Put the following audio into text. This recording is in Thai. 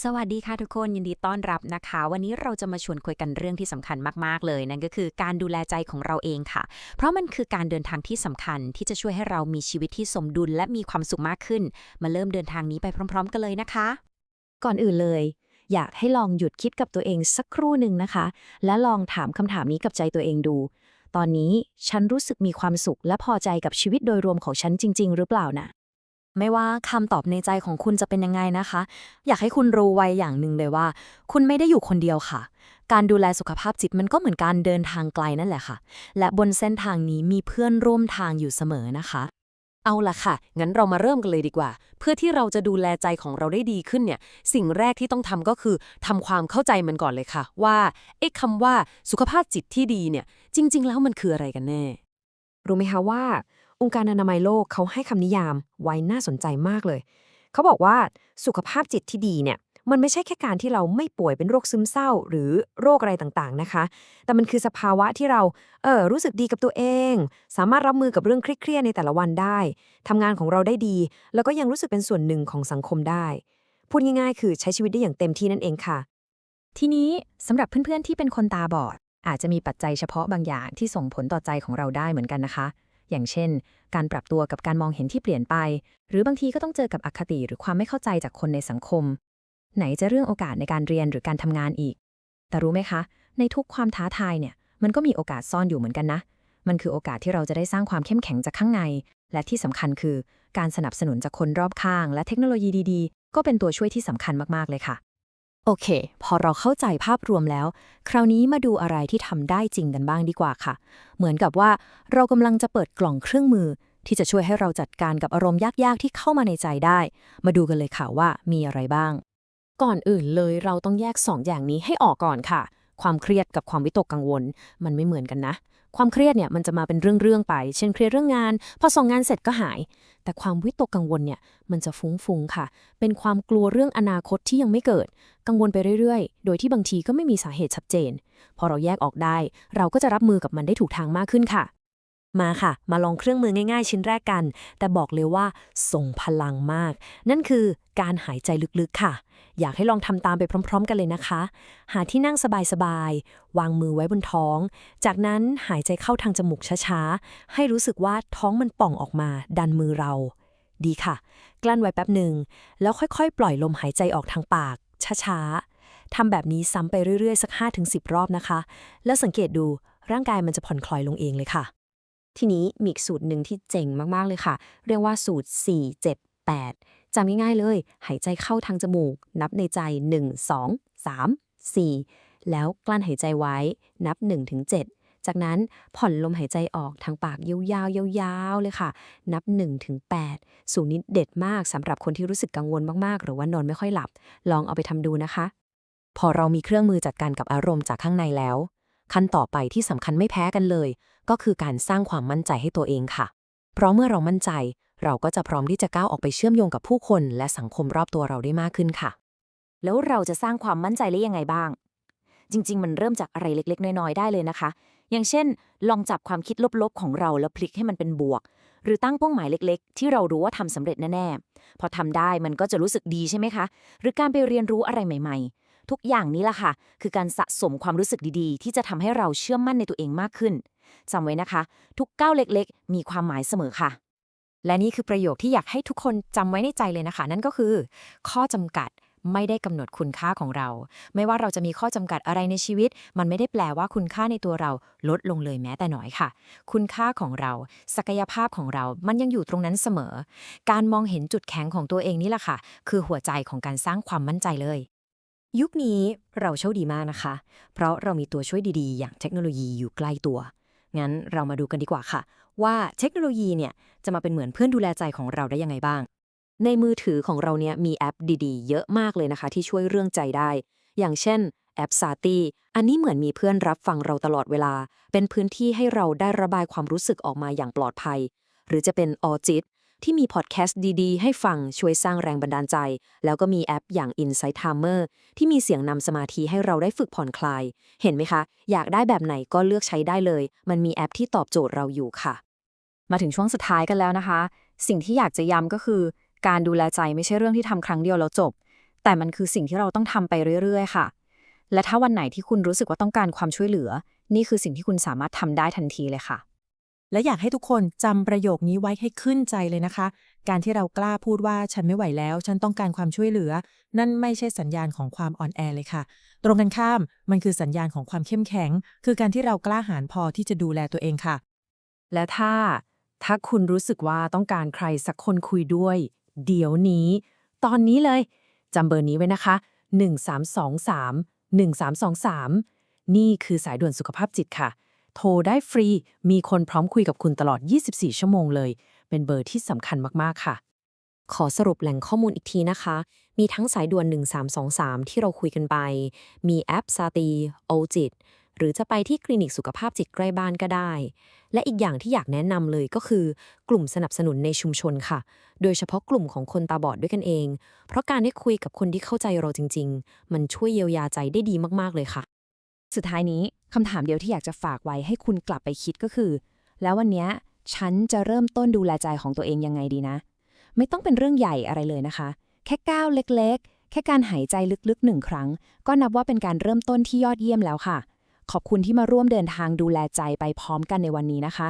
สวัสดีค่ะทุกคนยินดีต้อนรับนะคะ วันนี้เราจะมาชวนคุยกันเรื่องที่สำคัญมากๆเลย นั่นก็คือการดูแลใจของเราเองค่ะ เพราะมันคือการเดินทางที่สำคัญที่จะช่วยให้เรามีชีวิตที่สมดุลและมีความสุขมากขึ้น มาเริ่มเดินทางนี้ไปพร้อม ๆ กันเลยนะคะ ก่อนอื่นเลย อยากให้ลองหยุดคิดกับตัวเองสักครู่หนึ่งนะคะ และลองถามคำถามนี้กับใจตัวเองดู ตอนนี้ฉันรู้สึกมีความสุขและพอใจกับชีวิตโดยรวมของฉันจริง ๆ หรือเปล่านะ ไม่ว่าคำตอบในใจของคุณจะเป็นยังไงนะคะ อยากให้คุณรู้ไว้อย่างหนึ่งเลยว่า คุณไม่ได้อยู่คนเดียวค่ะ การดูแลสุขภาพจิตมันก็เหมือนการเดินทางไกลนั่นแหละค่ะ และบนเส้นทางนี้มีเพื่อนร่วมทางอยู่เสมอนะคะ เอาละค่ะ งั้นเรามาเริ่มกันเลยดีกว่า เพื่อที่เราจะดูแลใจของเราได้ดีขึ้นเนี่ย สิ่งแรกที่ต้องทำก็คือทำความเข้าใจมันก่อนเลยค่ะ ว่าเอ๊ะคำว่าสุขภาพจิตที่ดีเนี่ย จริง ๆ แล้วมันคืออะไรกันแน่ รู้ไหมคะว่า องค์การอนามัยโลกเขาให้คำนิยามไว้น่าสนใจมากเลย เขาบอกว่าสุขภาพจิตที่ดีเนี่ยมันไม่ใช่แค่การที่เราไม่ป่วยเป็นโรคซึมเศร้า หรือโรคอะไรต่างๆนะคะ แต่มันคือสภาวะที่เราเออรู้สึกดีกับตัวเอง สามารถรับมือกับเรื่องเครียดในแต่ละวันได้ทำงานของเราได้ดี แล้วก็ยังรู้สึกเป็นส่วนหนึ่งของสังคมได้ พูดง่ายๆ คือใช้ชีวิตได้อย่างเต็มที่นั่นเองค่ะ ทีนี้สำหรับเพื่อนๆที่เป็นคนตาบอด อาจจะมีปัจจัยเฉพาะบางอย่างที่ส่งผลต่อใจของเราได้เหมือนกันนะคะ อย่างเช่น การปรับตัวกับการมองเห็นที่เปลี่ยนไป หรือบางทีก็ต้องเจอกับอคติหรือความไม่เข้าใจจากคนในสังคม ไหนจะเรื่องโอกาสในการเรียนหรือการทำงานอีก แต่รู้ไหมคะ ในทุกความท้าทายเนี่ยมันก็มีโอกาสซ่อนอยู่เหมือนกันนะ มันคือโอกาสที่เราจะได้สร้างความเข้มแข็งจากข้างใน และที่สำคัญคือ การสนับสนุนจากคนรอบข้าง และเทคโนโลยีดีๆ ก็เป็นตัวช่วยที่สำคัญมากๆเลยค่ะ โอเค พอเราเข้าใจภาพรวมแล้ว คราวนี้มาดูอะไรที่ทำได้จริงกันบ้างดีกว่าค่ะ เหมือนกับว่าเรากำลังจะเปิดกล่องเครื่องมือ ที่จะช่วยให้เราจัดการกับอารมณ์ยากๆ ที่เข้ามาในใจได้ มาดูกันเลยค่ะว่ามีอะไรบ้าง ก่อนอื่นเลยเราต้องแยกสองอย่างนี้ให้ออกก่อนค่ะ ความเครียดกับความวิตกกังวล มันไม่เหมือนกันนะ ความเครียดเนี่ยมันจะมาเป็นเรื่องๆไป เช่นเครียดเรื่องงาน พอส่งงานเสร็จก็หาย แต่ความวิตกกังวลเนี่ยมันจะฟุ้งๆค่ะ เป็นความกลัวเรื่องอนาคตที่ยังไม่เกิด กังวลไปเรื่อยๆ โดยที่บางทีก็ไม่มีสาเหตุชัดเจน พอเราแยกออกได้ เราก็จะรับมือกับมันได้ถูกทางมากขึ้นค่ะ มาค่ะ มาลองเครื่องมือง่ายๆ ชิ้นแรกกัน แต่บอกเลยว่าส่งพลังมาก นั่นคือการหายใจลึกๆค่ะ อยากให้ลองทำตามไปพร้อม ๆ กันเลยนะคะ หาที่นั่งสบายๆ วางมือไว้บนท้อง จากนั้นหายใจเข้าทางจมูกช้าๆ ให้รู้สึกว่าท้องมันป่องออกมา ดันมือเรา ดีค่ะ กลั้นไว้แป๊บหนึ่ง แล้วค่อยๆ ปล่อยลมหายใจออกทางปากช้าๆทำแบบนี้ซ้ำไปเรื่อยๆ สัก 5-10 รอบนะคะ แล้วสังเกตดูร่างกายมันจะผ่อนคลายลงเองเลยค่ะ ทีนี้มีอีกสูตรหนึ่งที่เจ๋งมาก ๆ เลยค่ะ เรียกว่าสูตร 4 7 8จำง่าย ๆ เลย หายใจเข้าทางจมูก นับในใจ 1 2 3 4 แล้วกลั้นหายใจไว้นับ1ถึง7จากนั้นผ่อนลมหายใจออกทางปากยาวๆยาวๆเลยค่ะ นับ1ถึง8สูตรนี้เด็ดมากสำหรับคนที่รู้สึกกังวลมากๆ หรือว่านอนไม่ค่อยหลับ ลองเอาไปทำดูนะคะ พอเรามีเครื่องมือจัดการกับอารมณ์จากข้างในแล้ว ขั้นต่อไปที่สำคัญไม่แพ้กันเลย ก็คือการสร้างความมั่นใจให้ตัวเองค่ะ เพราะเมื่อเรามั่นใจ เราก็จะพร้อมที่จะก้าวออกไปเชื่อมโยงกับผู้คน และสังคมรอบตัวเราได้มากขึ้นค่ะ แล้วเราจะสร้างความมั่นใจได้ยังไงบ้าง จริง ๆ มันเริ่มจากอะไรเล็ก ๆ น้อย ๆ ได้เลยนะคะ อย่างเช่น ลองจับความคิดลบ ๆ ของเราแล้วพลิกให้มันเป็นบวก หรือตั้งเป้าหมายเล็ก ๆ ที่เรารู้ว่าทำสำเร็จแน่ๆ พอทำได้มันก็จะรู้สึกดีใช่ไหมคะ หรือการไปเรียนรู้อะไรใหม่ ๆทุกอย่างนี้ล่ะค่ะ คือการสะสมความรู้สึกดีๆ ที่จะทำให้เราเชื่อมั่นในตัวเองมากขึ้น จำไว้นะคะ ทุกก้าวเล็กๆ มีความหมายเสมอค่ะ และนี่คือประโยคที่อยากให้ทุกคนจำไว้ในใจเลยนะคะ นั่นก็คือ ข้อจำกัดไม่ได้กำหนดคุณค่าของเรา ไม่ว่าเราจะมีข้อจำกัดอะไรในชีวิต มันไม่ได้แปลว่าคุณค่าในตัวเราลดลงเลยแม้แต่น้อยค่ะ คุณค่าของเรา ศักยภาพของเรา มันยังอยู่ตรงนั้นเสมอ การมองเห็นจุดแข็งของตัวเองนี่แหละค่ะ คือหัวใจของการสร้างความมั่นใจเลย ยุคนี้เราโชคดีมากนะคะ เพราะเรามีตัวช่วยดีๆ อย่างเทคโนโลยีอยู่ใกล้ตัว งั้นเรามาดูกันดีกว่าค่ะ ว่าเทคโนโลยีเนี่ยจะมาเป็นเหมือนเพื่อนดูแลใจของเราได้ยังไงบ้าง ในมือถือของเราเนี่ยมีแอปดีๆ เยอะมากเลยนะคะ ที่ช่วยเรื่องใจได้ อย่างเช่นแอปซาตีอันนี้เหมือนมีเพื่อนรับฟังเราตลอดเวลา เป็นพื้นที่ให้เราได้ระบายความรู้สึกออกมาอย่างปลอดภัย หรือจะเป็นออจิต ที่มีพอดแคสต์ดีๆ ให้ฟังช่วยสร้างแรงบันดาลใจ แล้วก็มีแอปอย่าง Insight Timer ที่มีเสียงนำสมาธิให้เราได้ฝึกผ่อนคลาย เห็นไหมคะ อยากได้แบบไหนก็เลือกใช้ได้เลย มันมีแอปที่ตอบโจทย์เราอยู่ค่ะ มาถึงช่วงสุดท้ายกันแล้วนะคะ สิ่งที่อยากจะย้ำก็คือ การดูแลใจไม่ใช่เรื่องที่ทำครั้งเดียวแล้วจบ แต่มันคือสิ่งที่เราต้องทำไปเรื่อย ๆ ค่ะ และถ้าวันไหนที่คุณรู้สึกว่าต้องการความช่วยเหลือ นี่คือสิ่งที่คุณสามารถทำได้ทันทีเลยค่ะ และอยากให้ทุกคนจำประโยคนี้ไว้ให้ขึ้นใจเลยนะคะ การที่เรากล้าพูดว่าฉันไม่ไหวแล้ว ฉันต้องการความช่วยเหลือ นั่นไม่ใช่สัญญาณของความอ่อนแอเลยค่ะ ตรงกันข้ามมันคือสัญญาณของความเข้มแข็ง คือการที่เรากล้าหาญพอที่จะดูแลตัวเองค่ะ และถ้า ถ้าคุณรู้สึกว่าต้องการใครสักคนคุยด้วย เดี๋ยวนี้ ตอนนี้เลยจำเบอร์นี้ไว้นะคะ 1323 1323 นี่คือสายด่วนสุขภาพจิตค่ะ โทรได้ฟรี มีคนพร้อมคุยกับคุณตลอด 24 ชั่วโมงเลย เป็นเบอร์ที่สำคัญมากๆค่ะ ขอสรุปแหล่งข้อมูลอีกทีนะคะ มีทั้งสายด่วน 1323 ที่เราคุยกันไป มีแอปซาตีโอจิต หรือจะไปที่คลินิกสุขภาพจิตใกล้บ้านก็ได้ และอีกอย่างที่อยากแนะนำเลยก็คือ กลุ่มสนับสนุนในชุมชนค่ะ โดยเฉพาะกลุ่มของคนตาบอดด้วยกันเอง เพราะการได้คุยกับคนที่เข้าใจเราจริง ๆ มันช่วยเยียวยาใจได้ดีมากๆเลยค่ะ สุดท้ายนี้คำถามเดียวที่อยากจะฝากไว้ให้คุณกลับไปคิดก็คือ แล้ววันนี้ฉันจะเริ่มต้นดูแลใจของตัวเองยังไงดีนะ ไม่ต้องเป็นเรื่องใหญ่อะไรเลยนะคะ แค่ก้าวเล็กๆ แค่การหายใจลึกๆหนึ่งครั้ง ก็นับว่าเป็นการเริ่มต้นที่ยอดเยี่ยมแล้วค่ะ ขอบคุณที่มาร่วมเดินทางดูแลใจไปพร้อมกันในวันนี้นะคะ